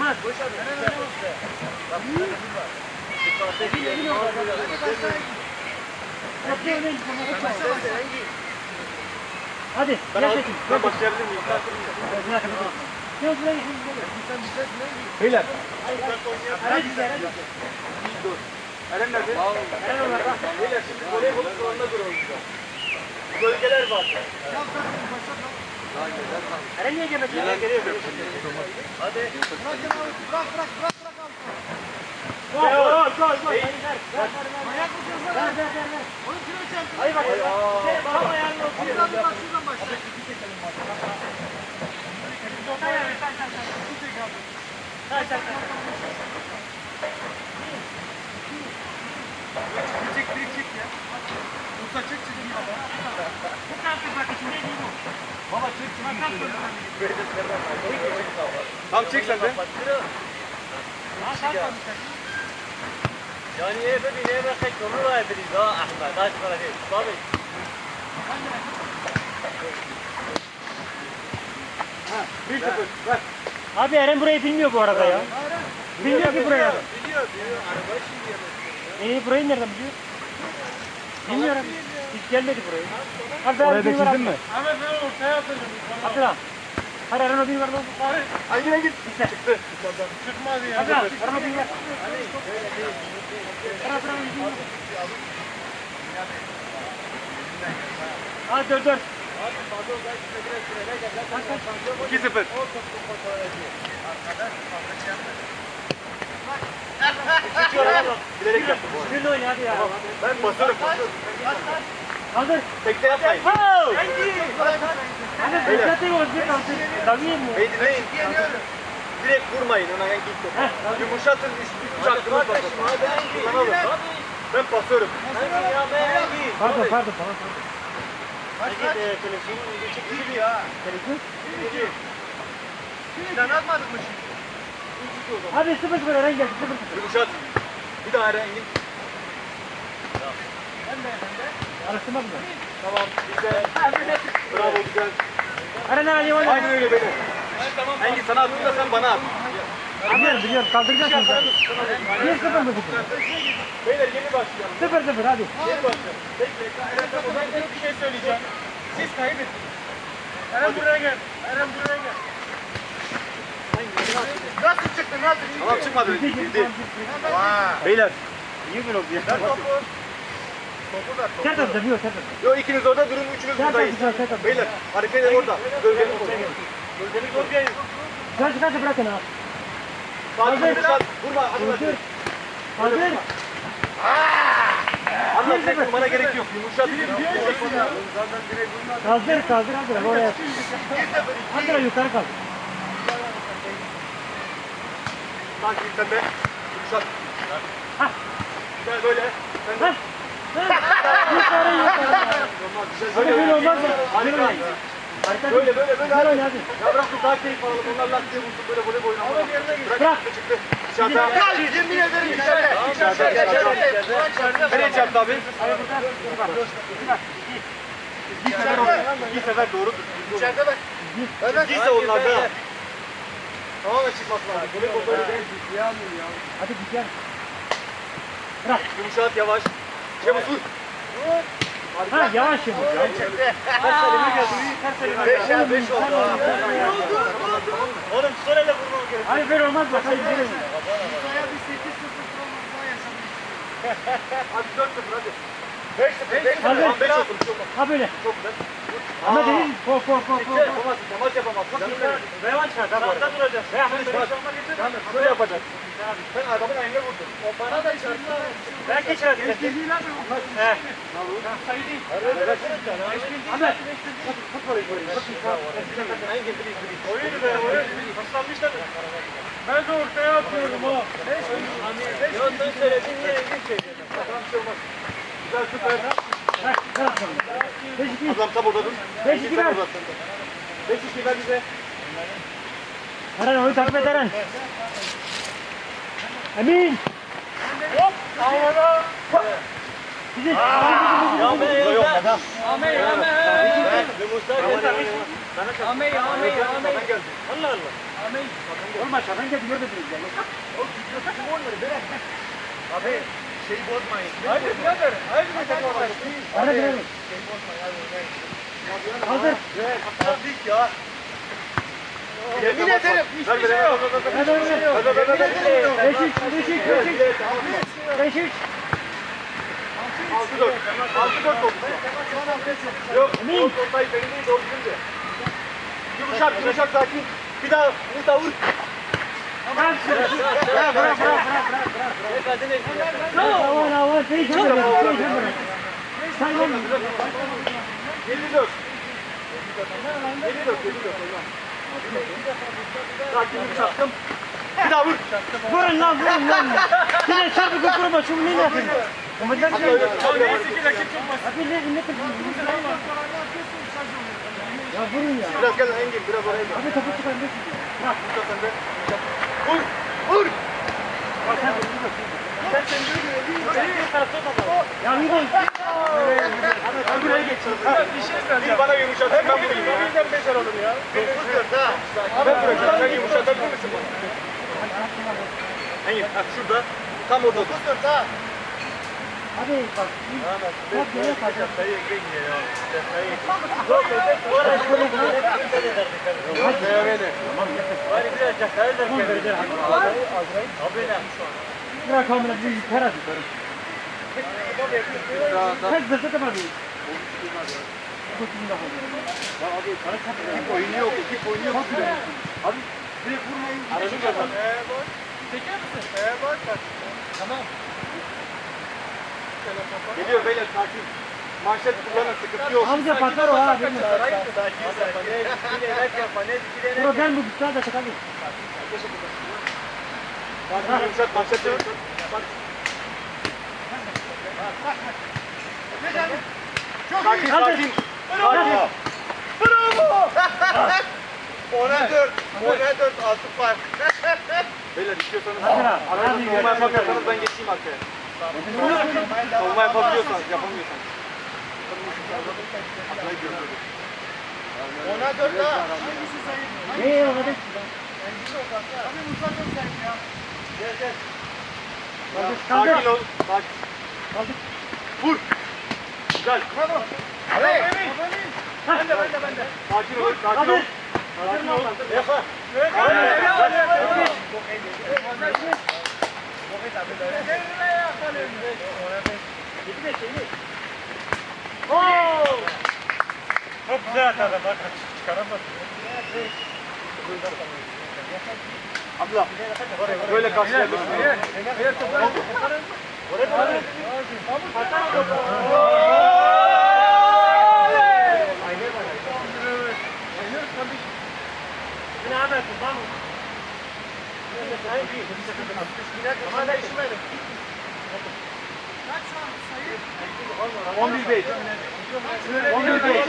Olmaz. Hadi. Ben, gel çekin. ben başlayabilir miyim? Yok buraya gel. Beyler. Hadi güzel. Eren nerede? Eren orada. Beyler şimdi voleybolun kuralına göre oynayacağız. Bölgeler var. Eren niye gelmedi? Gelen geliyor. Hadi. Gol, gol, gol, gol. Ver, ver, ver, ver, ver. Hadi bak. Şey, bak, ayağını okuyor. Ayağını, sen, sen, sen. Sen, sen, sen. Çek, çek, çek ya. Usta çık çizim baba. Bu kartı bak içinde değil bu. Baba çık çizim. Bak kartı Tam çek sen de. Yani eve bir eve kaç konu var bir daha Ahmet. Kaç para değil. Tabii. Bir sıfır. Abi Eren burayı bilmiyor bu arada ya. Bilmiyor ki buraya. Biliyor, biliyor. Arabayı şimdi yemek. İyi burayı nereden biliyor? Bilmiyorum. Hiç gelmedi buraya. Abi Oraya da çizdin mi? Ahmet ben ortaya atacağım. Hadi Eren o bir var lan. Ay yine git. Çıktı. Çıkmaz ya. Abdullah. Eren o bir var. Eren Eren o bir var. Hadi dört dört. 2-0. Sıkıyorum ama bilerek yaptım bu arada. Sinirli oyna hadi ya. Tamam. Ben basıyorum. basıyorum. Kaldır. Tekte yapmayın. Wow! Hani dikkatli ol. Tabii mi? Beydi neyin? Direkt vurmayın ona yani gitti. Yumuşatın üst üç hakkınız basın. Bana vur. Ben basıyorum. Pardon pardon pardon. Hadi git televizyonun çekici ya. Televizyon? Televizyon. Sen atmadın mı şimdi? Hadi sıfır sıfır Eren geldi sıfır sıfır. Yumuşat. Bir daha Engin. Araştırma bunlar. Tamam. Güzel. Bravo güzel. Eren hadi oyna. Aynen öyle beyler. Engin sana attım da sen bana at. Biliyorum biliyorum kaldıracaksın. Bir sıfır mı sıfır? Beyler yeni başlayalım. Sıfır sıfır hadi. Yeni başlayalım. Bekle. Eren bir şey söyleyeceğim. Siz kaybettiniz. Eren buraya gel. Eren buraya gel. Nasıl çıktı nasıl? Tamam çıkmadı. Bildi. Beyler. İyi bir oldu ya. Ver topu. Topu ver topu. Sen de dövüyor sen de. Yok ikiniz orada durun, üçünüz buradayız. Beyler, hareket orada. Gölgeni koruyun. Gölgeni koruyun. Kaç kaç bırakın ha. Yumuşat. Vurma, hadi Kaldır. hadi. Kaldır. Anla tek vurmana gerek yok. Yumuşat. Kaldır kaldır kaldır. Oraya. Kaldır yukarı kaldır. Sakin sen de. Yumuşat. Hah. Gel böyle. Sen de. Yukarı yukarı. Hadi böyle olmaz mı? Harika. Harika. Böyle böyle böyle. Hadi. Ya bırak dur daha keyif alalım. Onlar lak diye vursun böyle voley boyunu. Ama yerine git. Bırak. Çıktı çıktı. Dışarıda. Yemin ederim. İçeride. Nereye çarptı abi? Hadi burada. Bir sefer doğrudur. İçeride bak. Giyse onlarda. Tamamen çıkması lazım. Böyle değil. Hadi git gel. Yumuşat yavaş. Çabuk vur. Ha yavaş yavaş. Ters elime geldi. Ters elime geldi. Beş ya beş oldu. oğlum söyle vurmam gerek Hayır böyle olmaz bak. Hadi gidelim. Hadi dört sıfır hadi. Beş sıfır. Beş sıfır. Hadi. Beş olsun. bir şey olmaz. Ha böyle. Çok güzel. Ama değil. Ko ko ko ko. Yapamazsın. Temas yapamazsın. Revanş ver sağda duracağız Bak. Canım böyle yapacaksın. Sen adamın eline vurdun. bana da çarptı ben geçerdim he Ahmet. Engin please please. oyunu be oyun paslanmışlar Ben de ortaya atıyorum ha. yok sen söyledin niye ilginç şey Tamam şey olmaz. Güzel süper. Bak. Bırak bakalım. Beş iki. Adam tam orada dur. Beş Engin iki sen ver. oradasın. Beş iki ver bize. Eren oyunu takip et Eren. Emin. Hop. Havada. Bizi. ya ben Burada yok adam. Ame ame Ben. Musa Ame Ame Ame Bana geldi. Allah Allah. Olmaz şakan geldi görmediniz ya. Abi şeyi bozmayın. Haydi birader. Haydi birader. Ara girelim. Şeyi bozmayın. Hadi oynayın. Hazır. Dik ya. Yemin ederim. Ver bir şey yok. Ver ver ver. Ver, ver, ver, ver, ver. Beş üç, beş üç, beş üç. Beş üç. Altı dört. Altı dört oldu. Yok. Emin. Ortayı beni değil doğru şimdi. Yumuşak yumuşak sakin. Bir daha bir daha vur. Bırak, bırak, bırak, bırak, bırak. Bravo, bravo. Beş üç, beş üç. Sayın. 54. 54. 54. Sakin yumuşattım. Bir daha vur. Vurun lan, vurun lan. De çarpı kukuruma şu ne yapın? Umutlar şey. Neyse ki rakip Abi ne, ne? Ya vurun ya. Biraz gel Engin biraz oraya. Abi topu çıkar Bırak. Vur. Vur. Bir şey söyleyeceğim. Bana yumuşat. Ben vurayım. Bizden beşer olur ya. Ben bırakacağım. Sen yumuşatabilir misin bana? Engin ha, şurada. Tam orada. Dur da. Abi bak. Bak yere kaçar. Bırak hamile bir para tutarım. Kaç zırtı da var bir. Ekip oyunu yok. Ekip oyunu yok. Abi direkt vurmayın. Aracı kazan. Eee boş. Çeker misin? Eee boş. Tamam. Geliyor beyler sakin. Manşet kullanın sıkıntı yok. Amca patlar o ha. Sakin sakin. Problem bu güçler de çıkalım. Sakin yumuşat manşet yumuşat. Sakin sakin. Sakin. Bravo. Ona dört. Ona dört. Altı fark. Beyler istiyorsanız Hadi lan, hadi savunma gel. yapamıyorsanız ben geçeyim arkaya. Savunma yapabiliyorsanız yapamıyorsanız. Ona dört daha. Ne o kadar? Sakin ol. Sakin. Kaldır. Vur. Güzel. Bravo. Hadi. Ben de ben de ben de. Sakin ol. Sakin ol. Kaldır. Sakin ol. Yapma. Çok güzel atadı bak çıkaramadı. Abla böyle karşılayabilirsin. Ahmet, Mahmut. Nein, nein, nein. Aber da ist meine. 11 bey. 11 bey.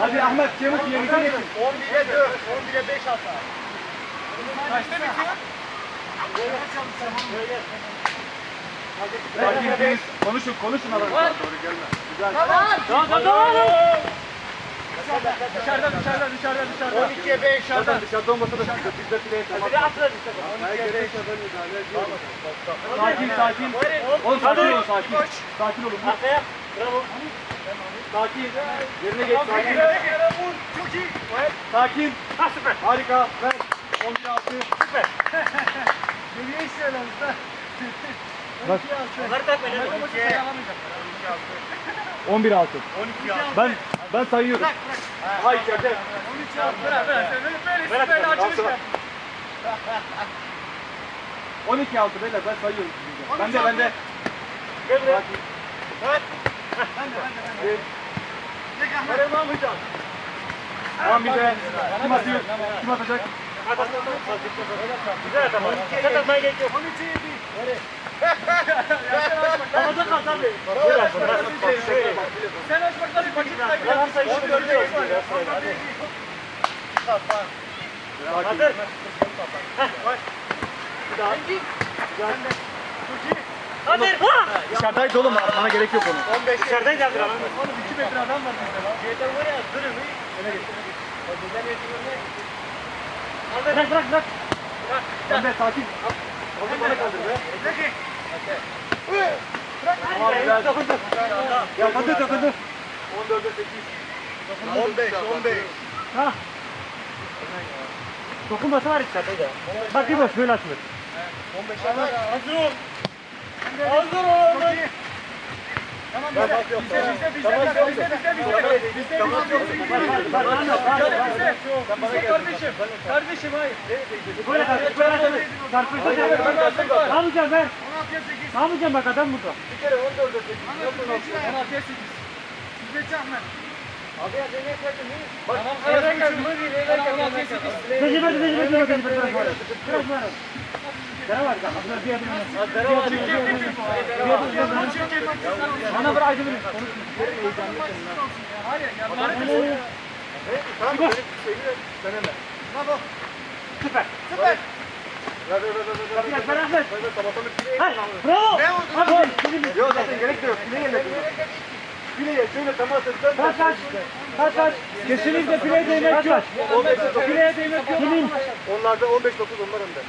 Hadi Ahmet çabuk yerinize geçin. 11'e 4, 11'e 5 hatta. Kaçta bitiyor? Belki konuşun konuşun adamlar. Doğru gelme. Güzel. Tamam. Tamam. tamam. Dışarıda, dışarıda, dışarıda, dışarıda. 12'ye 5 dışarıdan. Dışarıda olmasa da sıkıntı. Biz de fileye temas. Bir atla işte. Sakin, sakin. Oğlum sakin olun, sakin. Sakin olun. Arkaya. Bravo. Sakin. Yerine geç, sakin. Çok iyi. Sakin. Ha süper. Harika. Ver. 11 6. Süper. Geriye istiyorlar usta. Onları takma. 11 6. 12 6. Ben ben sayıyorum. Ha içeride. 13 6. Bırak bırak. Böyle böyle açılış 12 6 beyler ben sayıyorum. Ben de ben de. Gel buraya. Sakin. Ben de ben de. Nereye ne yapacağız? Tamam bir de. Kim atıyor? Kim atacak? Güzel tamam. Sen atmaya gerek yok. 13'e 7. Havada kal tabii. Sen aç bakalım vakit Ben hafta işi görüyorum. Hazır. Hadi. Ha! Dışarıdaydı oğlum atmana gerek yok onu. 15 içeriden geldi lan. Oğlum 2 metre adam var bizde lan. Şeyden var ya durun. Bırak bırak bırak. Sen de sakin. Onu bana kaldır be. Tamam güzel. Ya dokundu dokundu. 14'e 8. 15, 15. Ha. Dokunması var işte. Bak bir boş böyle açılır. Hazır ol. Hazır ol. Kardeşim hayır. Böyle kardeşim. Böyle kardeşim. Kardeşim ver. Ne yapacağım bak adam burada. Bir kere 14'e 8. 16'ya 8. Size çakma. Abi ya deneye kaçın değil. Bak nereye kaçın? Nereye kaçın? Tecrübe tecrübe tecrübe tecrübe. Biraz var. Biraz var. Biraz var. Biraz var. Bir. Bana bırak aydın beni. Tamam deneme. Süper. Süper. Ver ver ver ver ver. Biraz ver Ahmet. Ver ver fileye Hay, bravo. Abi, bizim- Yok zaten gerek de yok. Fileye yemek. Fileye şöyle temas etsen. Kaç kaç. Kaç kaç. Kesinlikle fileye değmek yok. 15 9. Fileye değmek yok. Kimin? Onlarda 15 9 onlar önde.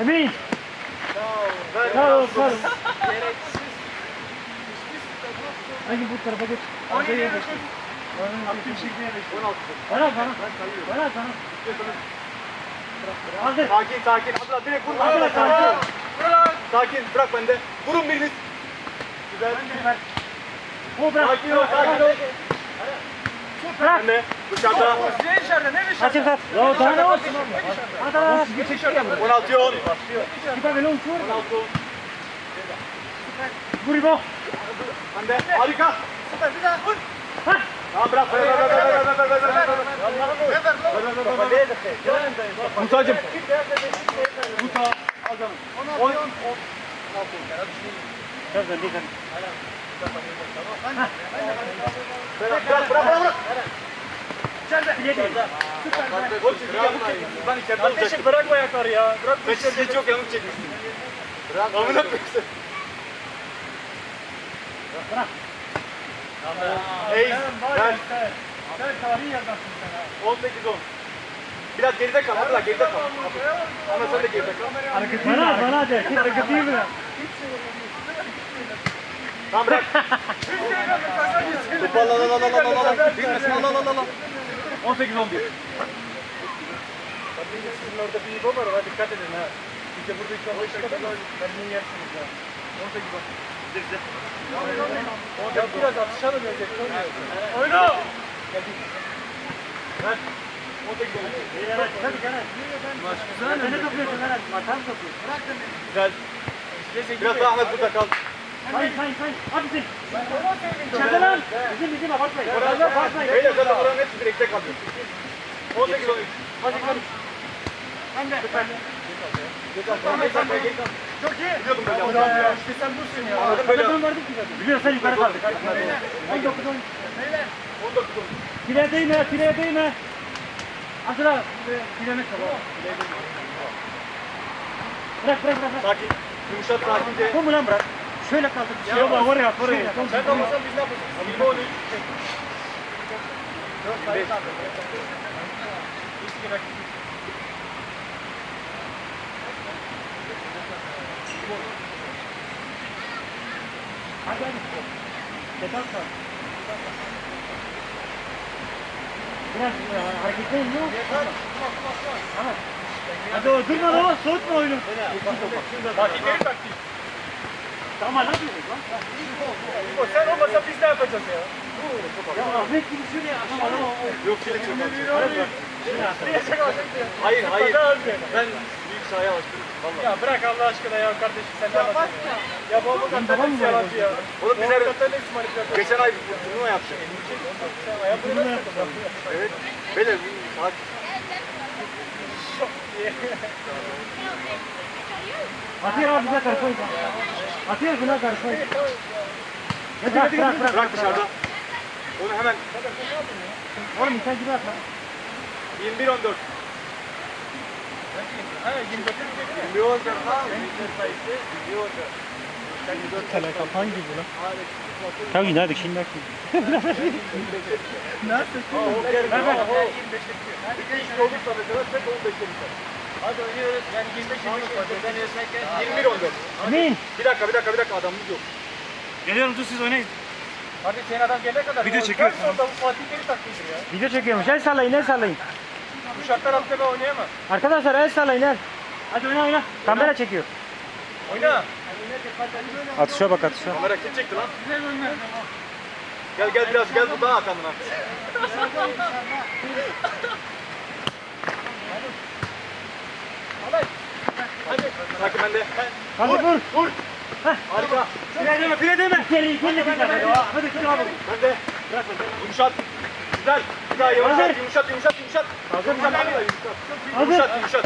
Emin. Ver. Sağ ol, sağ ol. Hangi bu tarafa geç. Arkaya geç. 16. Bana bana. Bana bana. Hazır. Sakin sakin. Abla direkt vurma. Abla, sakin. Sakin. Sakin. Bırak bende. Vurun biriniz. Güzel. O bırak. Sakin ol. Sakin ol. Bırak. Anne. Dışarıda. Açın sat. Ya daha ne olsun? Hadi hadi. 16 10. Kita böyle uçuyor. 16 10. Bravo. Hande harika. Süper bir daha vur. Tamam bırak. Musa'cım. Musa adamım. 10 10 Nereden değil sen? Bırak bırak bırak bırak. İçeride. Süper. Ben içeride olacaktım. Kardeşim bırakma ayakları ya. Bırak. Beşiktaş'ı çok yanık çekmişsin. Bırak. Amına koyayım. Bırak. Ey. Ver. Sen tarihi yazarsın sen ha. 18 10. Biraz geride kal. Hadi lan geride kal. Ama sen de geride kal. Bana bana de. Kim hareket değil mi? Tamam bırak. Topu al al al al al al al. Bilmesin al al al al. 18 11. Sizin orada bir İbo var dikkat edin ha. İşte burada iki hafta kadar mermin yersiniz ya. Orada gibi bak. Ya biraz atışalım ya. Oyna! Geldik. Ver. Orada gibi. Hadi gel. Maç güzel mi? Beni topluyorsun Eren. Maçan topluyorsun. Bırak da beni. Güzel. Biraz daha Ahmet burada kal. Hayır hayır hayır. Abi sen. Çakı lan. Bizim bizim abartmayın. Oranlar abartmayın. Beyler zaten oranın hepsi direkte kalıyor. 18 13. Hadi gidelim. Hem de. Çok iyi. Biliyordum böyle yapacağını. İşte sen busun ya. Anladım böyle. Ben vardım ki zaten. Biliyorsun sen yukarı kaldık. 19 10. 19 10. Fileye değme, fileye değme. Hazırla. Filemek tamam. Bırak bırak bırak. bırak. Sakin. Yumuşat sakince. Bu mu lan bırak? Şöyle kaldır. Ya şey bak oraya oraya. Sen olmasan biz ne yapacağız? 20 13. 25. Hadi hadi. Yeter kal. Biraz hareketleyin yok. Tamam. Hadi o durma lan soğutma oyunu. Taktikleri taktik. Tamam ne yapıyorsun lan? İbo sen olmasa biz ne yapacağız ya? Ya Ahmet gibi şöyle ya. Yok çakacaksın ya? Hayır hayır. Ben büyük sahaya alıştım. Vallahi. Ya bırak Allah aşkına ya kardeşim sen ne anlatıyorsun ya? Ya bu babam hepsi mı yalancı ya. Oğlum Bu avukatların hepsi manipülatör. geçen ay bir turnuva yaptık. Sen ayağını nasıl Evet. Beyler saat Atıyor abi bize karışmayın. Atıyor buna karışmayın. Ya bırak bırak bırak. bırak dışarıda. Onu hemen Oğlum insan gibi atma. 21 14. Ha 24 21 14. 21 sayısı 21 14. Tele kapan gibi lan. Tabii nerede şimdi bak. Nasıl? Ver ver. Olursa mesela tek 15'te biter. Hadi oynuyoruz. Yani 25 25 Ben özlerken 21 14. Emin. Bir dakika bir dakika bir dakika adamımız yok. Geliyorum dur siz oynayın. Hadi senin adam gelene kadar. Video çekiyor. Sonra bu Fatih geri takmıştır ya. Video çekiyormuş. El sallayın el sallayın. Bu şartlar altında ben oynayamam. Arkadaşlar el sallayın el. Hadi oyna oyna. Kamera çekiyor. Oyna. Atışa bak atışa. Kamera kim çekti lan? Gel gel biraz gel bu daha atanına. Hadi. Sakin bende. Hadi vur. Vur. Harika. File deme file deme. Geri geri. Hadi şunu abi. Bende. Bırak Yumuşat. Güzel. Daha yavaş Hazır. yumuşat yumuşat yumuşat. Hazır Yumuşat. Yumuşat. Hazır. Yumuşat yumuşat.